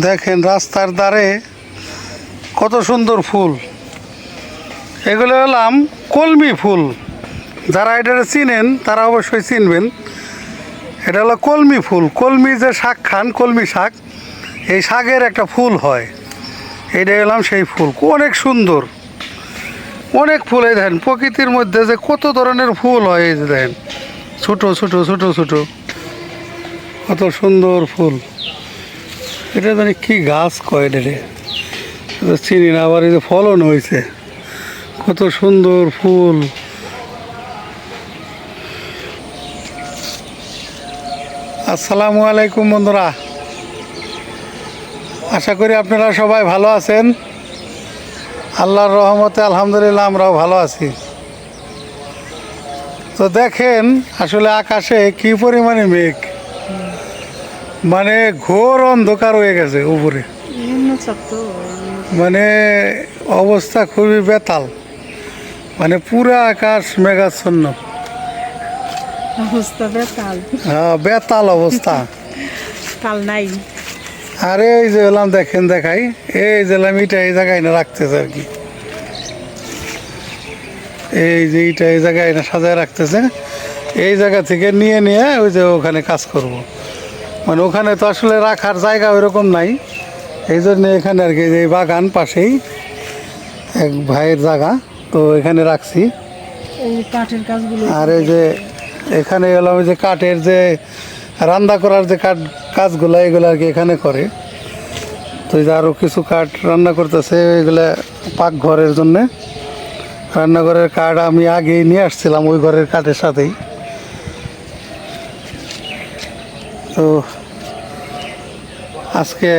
দেখেন রাস্তার ধারে কত সুন্দর ফুল। এগুলো হলাম কলমি ফুল। যারা এটা চিনেন, তারা অবশ্যই চিনবেন। এটা হলো কলমি ফুল। কলমি যে শাক খান, কলমি শাক, এই শাকের একটা ফুল হয়। এটা এলাম সেই ফুল। অনেক সুন্দর। অনেক ফুল, এই দেখেন, প্রকৃতির মধ্যে যে কত ধরনের ফুল হয়, এই দেখেন। ছোটো ছোটো ছোটো ছোটো। কত সুন্দর ফুল। এটা জানি কি গাছ কয় রে চিনি না, আবার এই যে ফলন হয়েছে। কত সুন্দর ফুল। আসসালামু আলাইকুম বন্ধুরা। আশা করি আপনারা সবাই ভালো আছেন। আল্লাহর রহমতে আলহামদুলিল্লাহ আমরাও ভালো আছি। তো দেখেন আসলে আকাশে কি পরিমাণে মেঘ। মানে ঘোর অন্ধকার হয়ে গেছে উপরে। মানে অবস্থা খুবই বেতাল। মানে পুরা আকাশ মেঘাচ্ছন্ন। অবস্থা বেতাল। হ্যাঁ বেতাল অবস্থা। কাল নাই। আর এই যে এলাম দেখেন দেখাই এই যে এলাম ইটা এই জায়গায় না রাখতেছে আর কি। এই যে ইটা এই জায়গায় না সাজায় রাখতেছে এই জায়গা থেকে নিয়ে নিয়ে ওই যে ওখানে কাজ করব। মানে ওখানে তো আসলে রাখার জায়গা ওইরকম নাই। এই জন্য এখানে আর কি যে বাগান পাশেই এক ভাইয়ের জায়গা তো এখানে রাখছি। আর এই যে এখানে ওই যে কাঠের যে রান্না করার যে কাঠ কাজগুলো এগুলো আর কি এখানে করে। তো এই যে আরও কিছু কাঠ রান্না করতেছে এগুলা পাকঘরের জন্যে। রান্নাঘরের কাঠ আমি আগেই নিয়ে আসছিলাম ওই ঘরের কাঠের সাথেই। তো আজকে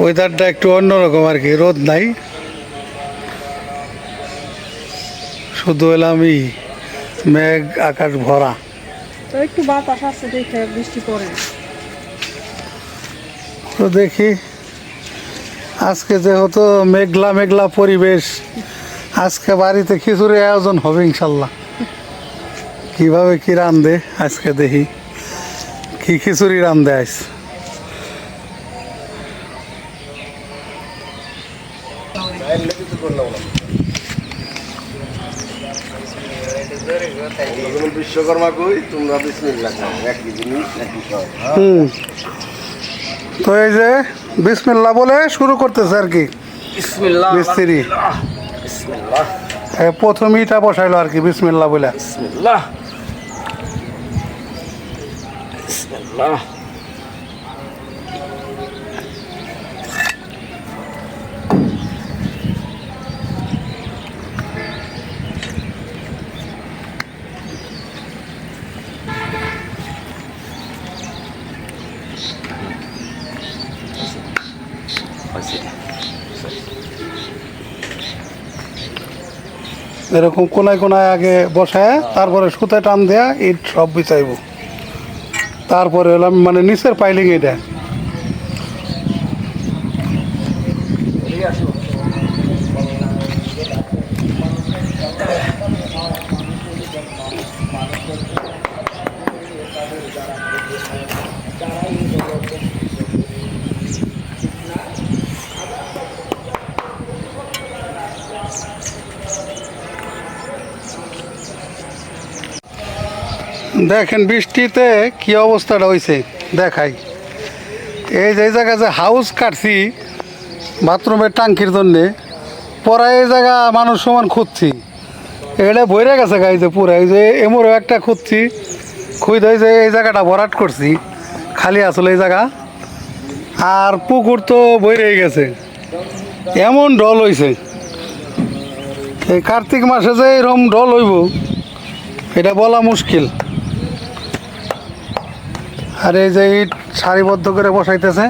ওয়েদারটা একটু অন্যরকম আর কি রোদ নাই। শুধু এলাম ই মেঘ আকাশ ভরা। তো একটু বাতাস আছে দেখে বৃষ্টি পড়ে তো দেখি আজকে যেহেতু মেঘলা মেঘলা পরিবেশ আজকে বাড়িতে খিচুড়ি আয়োজন হবে ইনশাল্লাহ। কীভাবে কি রান্ধে আজকে দেখি। কি খিচুড়ি রান্ধে আইস যেমন বিশ্বকর্মা কই? তোমরা বিসমিল্লাহ খাও। একই জিনিস একই সব হুম। তো এই যে বিসমিল্লা বলে শুরু করতেছে আর কি। বিসমিল্লাহ মিস্ত্রি। বিসমিল্লাহ। এ, প্রথম ইটা বসাইলো আর কি বিসমিল্লা বলে। বিসমিল্লাহ। বিসমিল্লাহ। এরকম কোনায় কোনায় আগে বসায়, তারপরে সুতায় টান দেয়া, ইট সব বিছাইব। তারপরে হলাম মানে নিচের পাইলিং এটা দেখেন বৃষ্টিতে কি অবস্থাটা হয়েছে দেখাই। এই যে জায়গায় যে হাউস কাটছি বাথরুমের টাঙ্কির জন্যে, পরে এই জায়গা মানুষ সমান খুঁজছি। এটা বইরে গেছে গাই যে পুরো, এই যে এমরও একটা খুঁজছি, খুঁজ এই যে এই জায়গাটা ভরাট করছি, খালি আসলে এই জায়গা। আর পুকুর তো বইরে গেছে। এমন ডল হয়েছে এই কার্তিক মাসে যে এরকম ডল হইব, এটা বলা মুশকিল। আর এই যে ইট সারিবদ্ধ করে বসাইতেছে।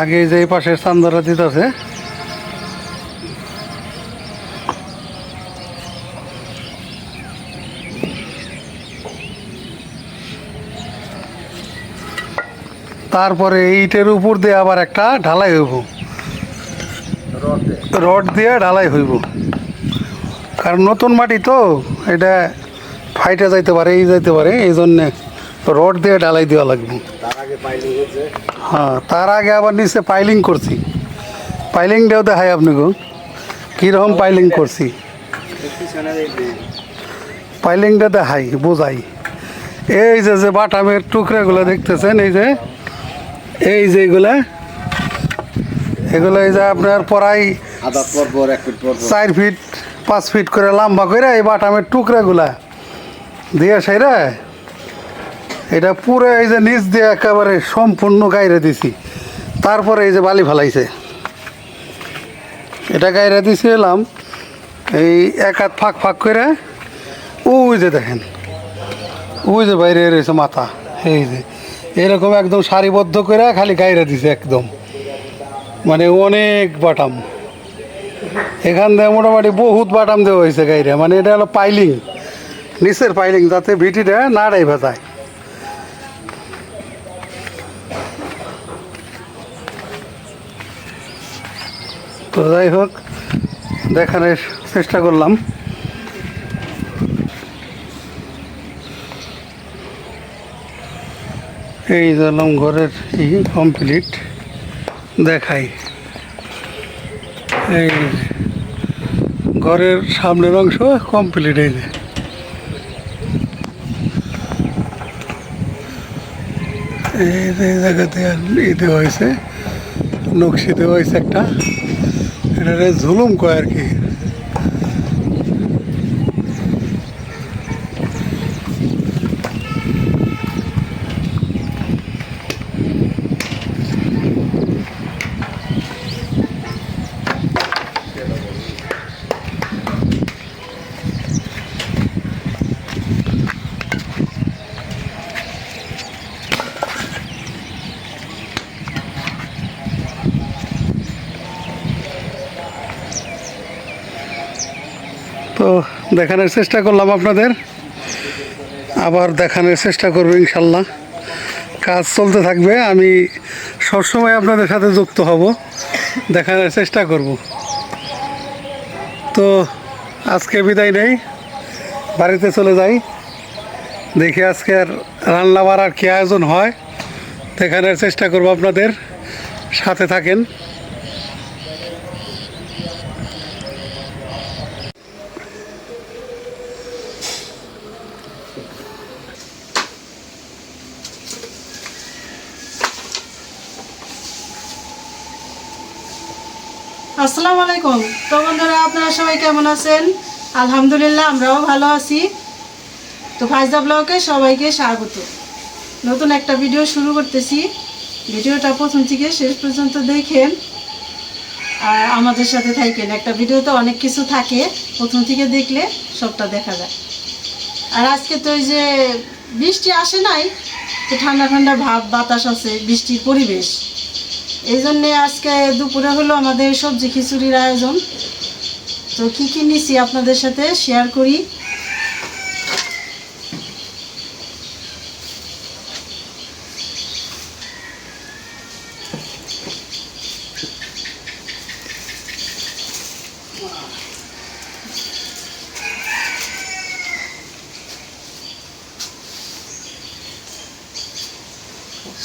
আগে যে এই পাশে চান্দরা দিতেছে। তারপরে ইটের উপর দিয়ে আবার একটা ঢালাই হইব। রড দিয়ে ঢালাই হইব। কারণ নতুন মাটি তো এটা ফাইটে যাইতে পারে এই যাইতে পারে এই জন্যে রড দিয়ে ডালাই দেওয়া লাগবে। হ্যাঁ তার আগে আবার নিচে পাইলিং করছি। পাইলিংটাও দেখায় আপনি গো কীরকম পাইলিং করছি? পাইলিংটা দেখাই বোঝাই। এই যে যে বাটামের টুকরাগুলো দেখতেছেন এই যে এই যে এগুলা এগুলো এই যে আপনার পরাই চার ফিট পাঁচ ফিট করে লম্বা করে এই বাটামের টুকরাগুলা দিয়ে সেরা এটা পুরো এই যে নিচ দিয়ে একেবারে সম্পূর্ণ গাইরে দিছি। তারপরে এই যে বালি ফেলাইছে। এটা গাইরে দিছি এলাম, এই এক হাত ফাঁক ফাঁক করে ওই যে দেখেন, ওই যে বাইরে রয়েছে মাথা, এই যে, এরকম একদম সারিবদ্ধ করে খালি গাইরে দিছে একদম। মানে অনেক বাটাম। এখান থেকে মোটামুটি বহুত বাটাম দেওয়া হয়েছে গাইরে মানে এটা হলো পাইলিং। নিচের পাইলিং, যাতে ভিটিটা না ডাই ভেজায়। তো যাই হোক, দেখানোর চেষ্টা করলাম। এই জলম ঘরের কমপ্লিট দেখাই। এই। ঘরের সামনের অংশ কমপ্লিট এই যে। এই জায়গাতে আর ই দেওয়া হয়েছে নকশি দেওয়া হয়েছে একটা। এটা ঝুলুম কয় আর কি। তো দেখানোর চেষ্টা করলাম আপনাদের। আবার দেখানোর চেষ্টা করব ইনশাল্লাহ। কাজ চলতে থাকবে। আমি সবসময় আপনাদের সাথে যুক্ত হব। দেখানোর চেষ্টা করব। তো আজকে বিদায় নেই। বাড়িতে চলে যাই। দেখি আজকে আর রান্না বাড়ার কী আয়োজন হয়। দেখানোর চেষ্টা করব আপনাদের। সাথে থাকেন। আসসালামু আলাইকুম। তো বন্ধুরা, আপনারা সবাই কেমন আছেন? আলহামদুলিল্লাহ, আমরাও ভালো আছি। তো ফাইজা ব্লগে সবাইকে স্বাগত। নতুন একটা ভিডিও শুরু করতেছি। ভিডিওটা প্রথম থেকে শেষ পর্যন্ত দেখেন। আর আমাদের সাথে থাকেন। একটা ভিডিওতে অনেক কিছু থাকে। প্রথম থেকে দেখলে সবটা দেখা যায়। আর আজকে তো এই যে বৃষ্টি আসে নাই, তো ঠান্ডা ঠান্ডা ভাব, বাতাস আছে, বৃষ্টির পরিবেশ। এই জন্যে আজকে দুপুরে হলো আমাদের সবজি খিচুড়ির আয়োজন। তো কী কী নিছি আপনাদের সাথে? শেয়ার করি।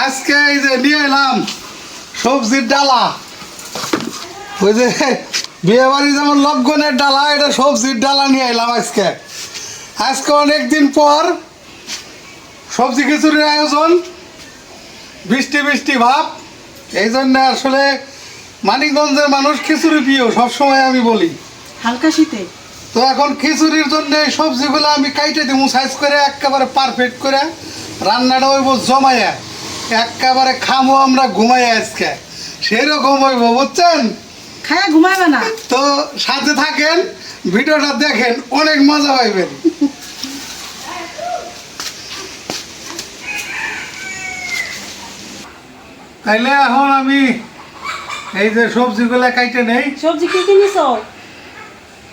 আজকে এই যে নিয়ে এলাম সবজির ডালা। ওই যে বিয়ে বাড়ি যেমন লগ্নের ডালা এটা সবজির ডালা নিয়ে এলাম আজকে। আজকে অনেক দিন পর সবজি খিচুড়ির আয়োজন বৃষ্টি বৃষ্টি ভাব। এই জন্য আসলে মানিকগঞ্জের মানুষ খিচুড়ি প্রিয় সবসময় আমি বলি। হালকা শীতে? তো এখন খিচুড়ির জন্য এই সবজিগুলো আমি কাইটে দিব সাইজ করে একেবারে পারফেক্ট করে। রান্নাটা হইব জমাইয়া। একেবারে খামো আমরা ঘুমাই আজকে। সেরকম হইব বুঝছেন? হ্যাঁ, খায়া ঘুমাবে না। তো সাথে থাকেন ভিডিওটা দেখেন অনেক মজা পাইবেন। তাইলে এখন আমি এই যে সবজি গুলা কাইটে নেই। সবজি কি কি নিছ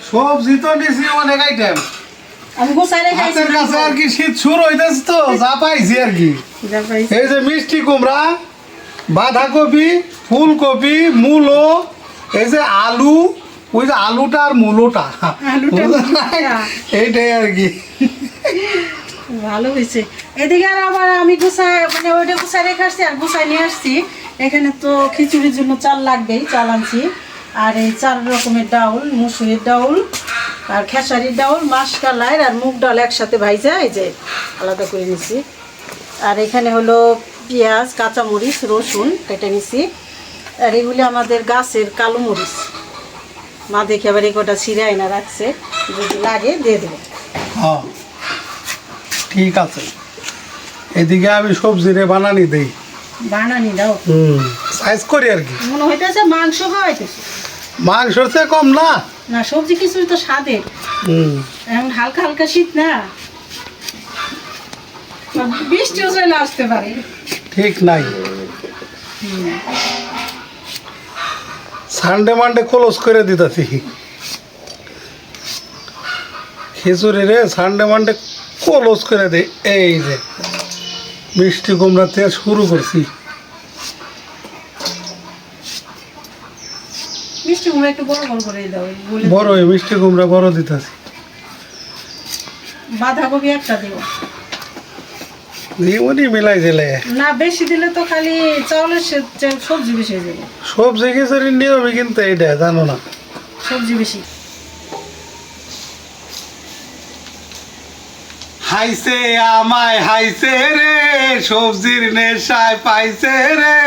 সবজি তো নিছি অনেক আইটেম। আমি গোসাই রেখে হাতের কাছে আর কি শীত শুরু হইতেছে তো যা পাইছি আর কি। এই যে মিষ্টি কুমড়া বাঁধাকপি ফুলকপি মূলো এই যে আলু ওই যে আলুটা আর মূলোটা। আলুটা মূলোটা। এইটাই আর কি। ভালো হয়েছে এদিকে আর আবার আমি গুছাই মানে ওইটা গুছাই রেখে আসছি আর গুছাই নিয়ে আসছি। এখানে তো খিচুড়ির জন্য চাল লাগবেই চাল আনছি। আর এই চার রকমের ডাউল, মুসুরির ডাউল, আর খেসারির ডাউল, মাসকালাইয়ের আর মুগ ডাল একসাথে ভাইজা, এই যে আলাদা করে নিছি। আর এখানে হলো পেঁয়াজ, কাঁচামরিচ, রসুন কেটে নিছি। আর এগুলি আমাদের গাছের কালো মরিচ। মা দেখে আবার এই কটা ছিঁড়ে আয়না রাখছে, যদি লাগে দিয়ে দেবো। হ্যাঁ ঠিক আছে। এদিকে আমি সবজি রে বানানি দেই। বানানি দাও। হুম সাইজ করি আর কি। মনে হইতেছে মাংস খাওয়াইতেছে। মাংসর চেয়ে কম না। না সবজি কিছুই তো স্বাদের। হুম। এখন হালকা হালকা শীত না। বৃষ্টিও চলে আসতে পারে। ঠিক নাই। সানডে মানডে ক্লোজ করে দিতেছি। খিচুড়ি রে সানডে মানডে ক্লোজ করে দে। এই যে। মিষ্টি কুমড়া থেকে শুরু করছি। মিষ্টি কুমড়া বড় মিষ্টি কুমড়া বড় দিতেছি। বাঁধাকপি একটা জীবনই মিলাই দিলে। না বেশি দিলে তো খালি চাউলের সবজি বেশি হয়ে যাবে। সবজি কিন্তু এইটা জানো না। সবজি বেশি। হাইছে আমায় হাইছে রে সবজির নেশায় পাইছে রে।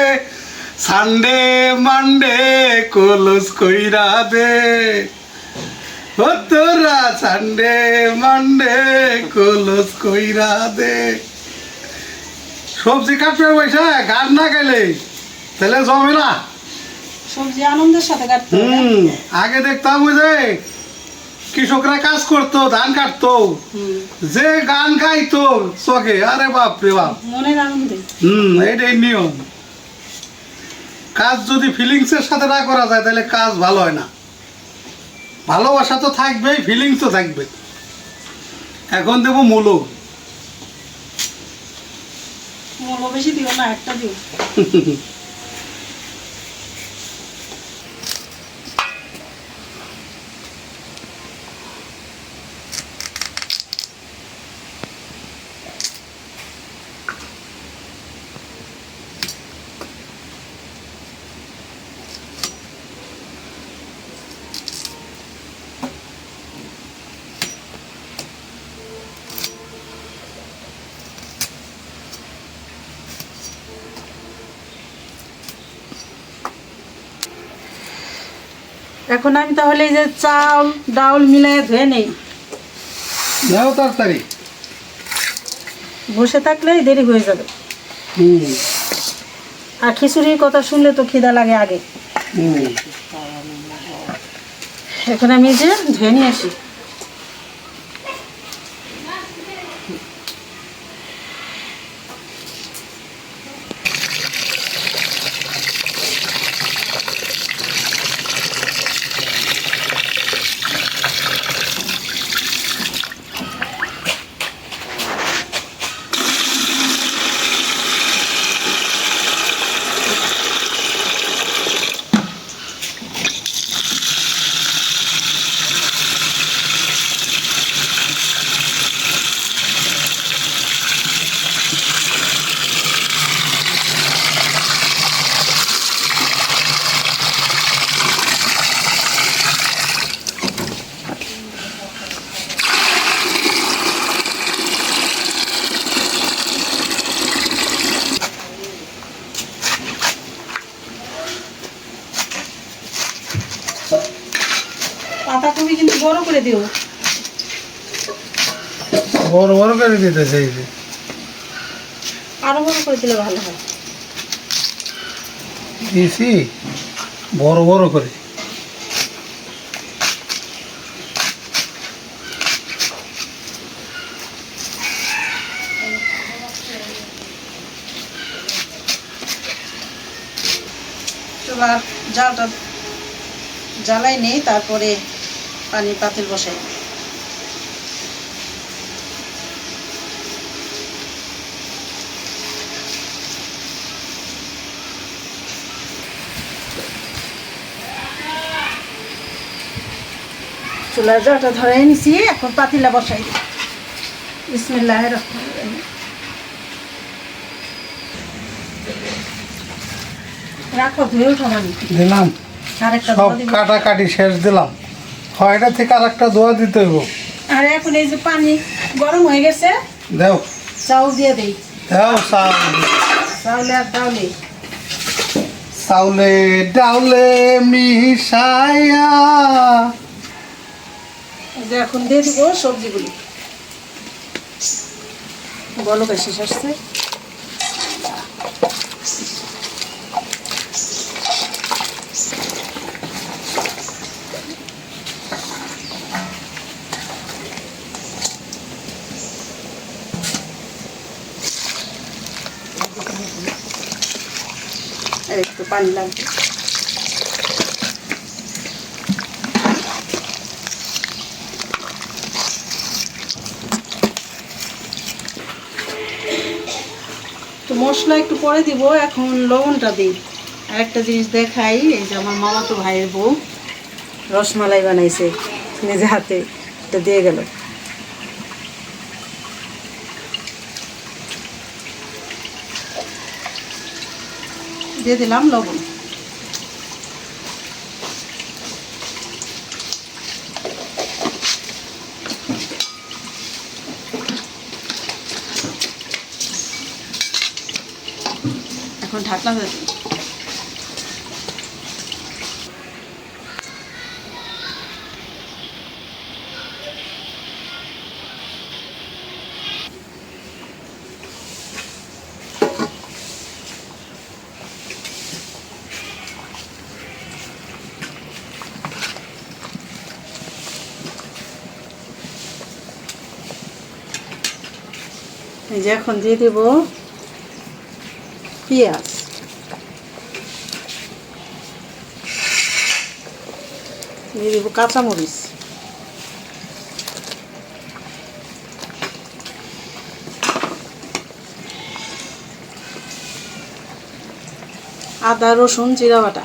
সানডে মানডে কলস কইরা দে। তোরা সানডে মানডে কলস কইরা দে। সবজি কাটবে পয়সা গান না গেলে তাহলে জমে না। সবজি আনন্দের সাথে কাটতে। হুম আগে দেখতাম ওই যে কৃষকরা কাজ করতো ধান কাটতো যে গান গাইতো চোখে আরে বাপ রে বাপ। হুম এইটাই নিয়ম। কাজ যদি ফিলিংসের সাথে না করা যায় তাহলে কাজ ভালো হয় না। ভালোবাসা তো থাকবেই ফিলিংস তো থাকবে। এখন দেবো মূলো বেশি দিও না একটা দিও। এখন আমি তাহলে এই যে চাল ডাউল মিলাই ধুয়ে নেই। তাড়াতাড়ি। বসে থাকলে দেরি হয়ে যাবে। আর খিচুড়ির কথা শুনলে তো খিদা লাগে আগে। এখন আমি যে ধুয়ে নিয়ে আসি পাতাকপি কিন্তু বড় করে দিও। বড় বড় করে দিতে চাইছি। আরও বড় করে দিলে ভালো হয়। দিছি বড় বড় করে। জালটা জ্বালাই নেই তারপরে পানি পাতিল বসাই। চুলার জালটা ধরে নিছি এখন পাতিলা বসাই। দিই বিসমিল্লাহ রাখো ধুয়ে উঠো মানে দিলাম। সব কাটাকাটি শেষ দিলাম। ছয়টা থেকে আর একটা ধোয়া দিতে হইব। আর এখন এই যে পানি গরম হয়ে গেছে দেও। চাউল দিয়ে দেই। দেও চাউল। চাউলে আর ডাউলে। চাউলে ডাউলে মিশাইয়া। এই যে এখন দিয়ে দিব সবজিগুলি। বলো শেষ আসছে আর একটু পানি লাগবে। তো মশলা একটু পরে দিব, এখন লবণটা দিই। আর একটা জিনিস দেখাই, এই যে আমার মামা তো ভাইয়ের বউ রসমালাই বানাইছে, নিজে হাতে, এটা দিয়ে গেল। দিয়ে দিলাম লবণ। এখন ঢাকনা দিয়ে যে এখন দিয়ে দেব পেঁয়াজ। দিয়ে দেবো কাঁচামরিচ। আদা রসুন জিরা বাটা।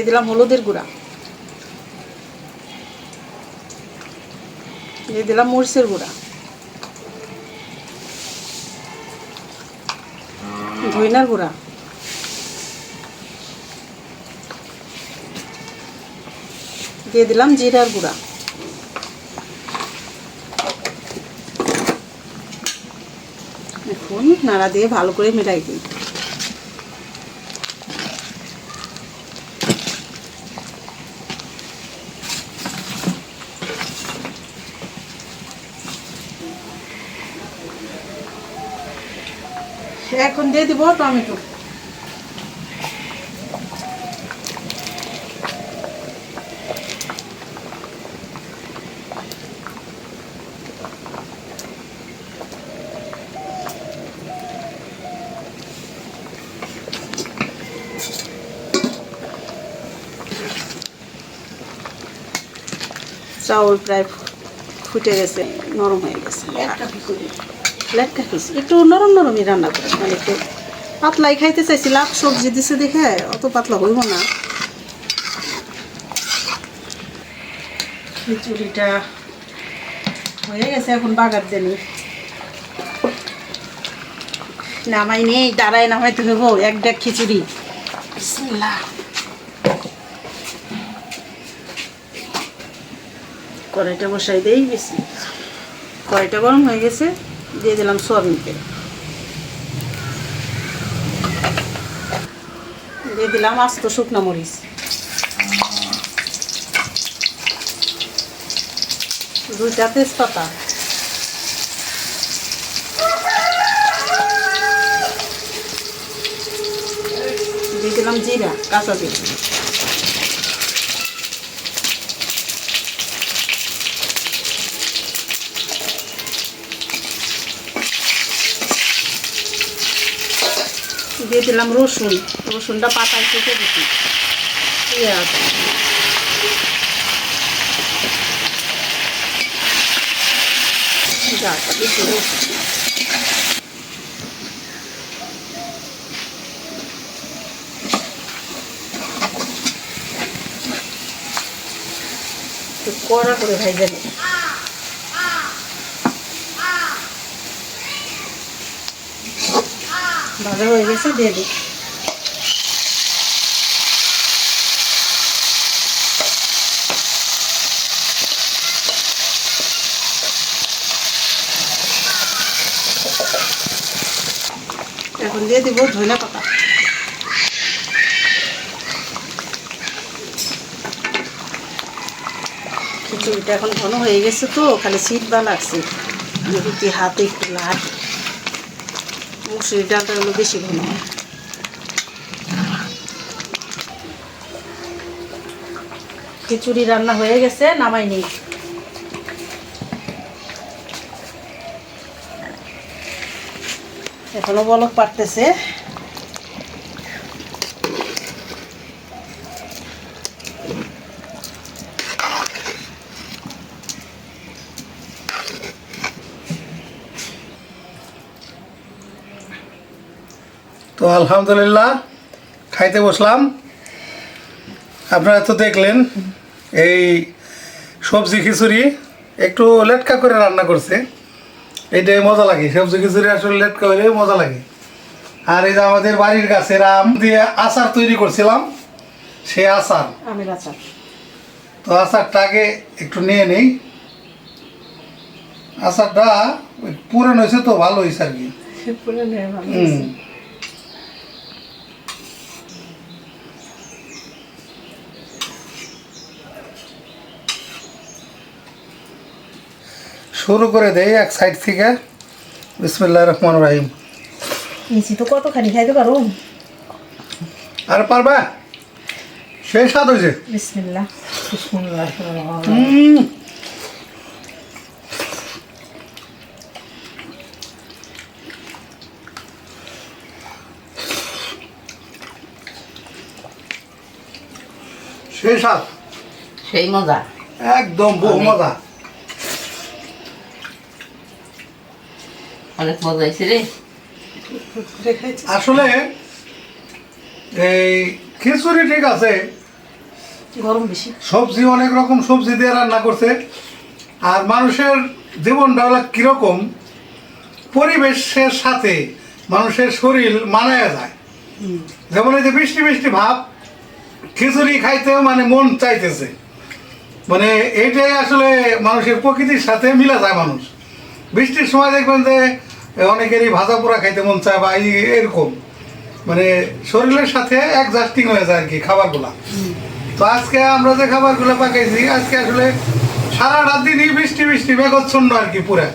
দিয়ে দিলাম হলুদের গুঁড়া। দিয়ে দিলাম মরিচের গুঁড়া। ধইনার গুঁড়া। দিয়ে দিলাম জিরার গুঁড়া। এখন নাড়া দিয়ে ভালো করে মেটাই দিই এখন দিয়ে দিব টমেটো। চাউল প্রায় ফুটে গেছে নরম হয়ে গেছে। লেটকা খেয়েছি একটু নরম নরমই রান্না করে মানে একটু পাতলাই খাইতে চাইছিলাম সবজি দিছে দেখে, অত পাতলা হইব না। খিচুড়িটা হয়ে গেছে এখন বাগার দেনি। নামাই নেই, দাঁড়ায় নামাইতে হইব, এক ডেক খিচুড়ি। বিসমিল্লাহ। কড়াইটা বসাই দেই বেশি কড়াইটা গরম হয়ে গেছে। দিয়ে দিলাম সোয়াবিন তেল দিয়ে দিলাম আস্ত শুকনা মরিচ। দুইটা তেজপাতা। দিয়ে দিলাম জিরা, কাঁচা জিরা। দিয়ে দিলাম রসুন রসুনটা পাতায় কেটে দিচ্ছি পেঁয়াজ কড়া করে ভাই নিই। ভাজা হয়ে গেছে, দিয়ে দিই। এখন দিয়ে দিব ধনে পাতা। খিচুড়িটা এখন ঘন হয়ে গেছে তো, খালি সিট বা লাগছে হাতে একটু লাগে মুসুরির ডালটা হলো বেশি ঘন হয়। খিচুড়ি রান্না হয়ে গেছে, নামাই নেই এখনও বলক পারতেছে আলহামদুলিল্লাহ খাইতে বসলাম। আপনারা তো দেখলেন এই সবজি খিচুড়ি একটু লেটকা করে রান্না করছে। এইটাই মজা লাগে সবজি খিচুড়ি আসলে লেটকা হলে মজা লাগে। আর এই যে আমাদের বাড়ির গাছের আম দিয়ে আচার তৈরি করছিলাম সেই আচার। আমের আচার। তো আচারটা আগে একটু নিয়ে নেই। আচারটা পুরানো হয়েছে তো ভালো হয়েছে আর কি। হুম। শুরু করে দেই এক সাইড থেকে। বিসমুল্লাহ রহমান রাহিম। নিচি তো কতখানি খাইতে পারো? আর পারবা? সেই স্বাদ হয়েছে বিসমিল্লাহ। হুম। সেই স্বাদ। সেই মজা। একদম বহু মজা। অনেক মজা হয়েছে রে। আসলে এই খিচুড়ি ঠিক আছে। গরম বেশি। সবজি অনেক রকম সবজি দিয়ে রান্না করছে। আর মানুষের জীবনটা হলো কীরকম পরিবেশের সাথে মানুষের শরীর মানায় যায়। যেমন এই যে বৃষ্টি বৃষ্টি ভাব খিচুড়ি খাইতেও মানে মন চাইতেছে। মানে এইটাই আসলে মানুষের প্রকৃতির সাথে মিলা যায় মানুষ। বৃষ্টির সময় দেখবেন যে অনেকেরই ভাজা পোড়া খাইতে মন চায় বা এরকম। মানে শরীরের সাথে অ্যাডজাস্টিং হয়ে যায় আর কি খাবারগুলা। তো আজকে আমরা যে খাবারগুলো পাকাইছি আজকে আসলে সারাটা দিনই বৃষ্টি বৃষ্টি মেঘচ্ছন্ন আর কি পুরা।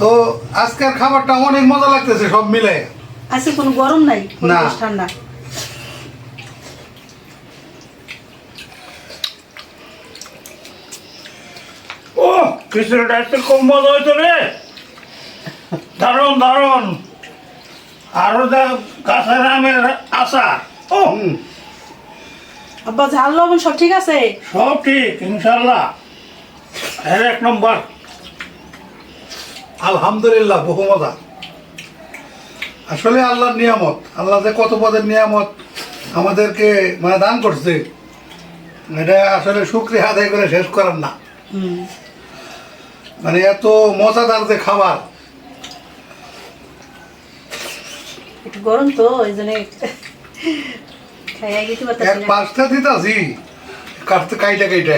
তো আজকের খাবারটা অনেক মজা লাগতেছে সব মিলে। আজকে কোনো গরম নাই? না। ঠান্ডা? ও খিচুড়িটা একটু খুব মজা হয়েছে রে। দারুণ দারুণ। আরও যা গাছের আমের আচার ও। আব্বা ঝাল লবণ সব ঠিক আছে? সব ঠিক ইনশাল্লাহ এর এক নম্বর। আলহামদুলিল্লাহ বহু মজা। আসলে আল্লাহর নিয়ামত আল্লাহ যে কত পদের নিয়ামত আমাদেরকে মানে দান করছে এটা আসলে শুক্রিয়া আদায় করে শেষ করার না। হুম। মানে এত মজাদার যে খাবার একটু গরম তো ওই জন্য খাইয়া গেতে এক পাঁচটা দিতাছি কাটতে কাইটা কাইটা।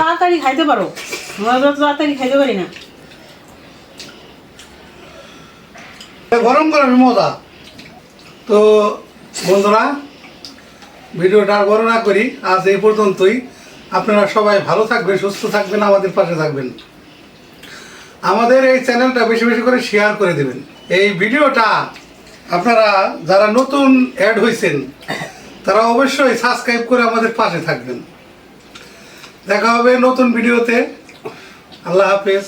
তাড়াতাড়ি খাইতে পারো। আমরা তো তাড়াতাড়ি খাইতে পারি না। গরম গরম মজা। তো বন্ধুরা ভিডিওটা আর বড় না করি আজ এই পর্যন্তই। আপনারা সবাই ভালো থাকবেন সুস্থ থাকবেন আমাদের পাশে থাকবেন। আমাদের এই চ্যানেলটা বেশি বেশি করে শেয়ার করে দেবেন। এই ভিডিওটা আপনারা যারা নতুন অ্যাড হয়েছেন তারা অবশ্যই সাবস্ক্রাইব করে আমাদের পাশে থাকবেন। দেখা হবে নতুন ভিডিওতে আল্লাহ হাফেজ।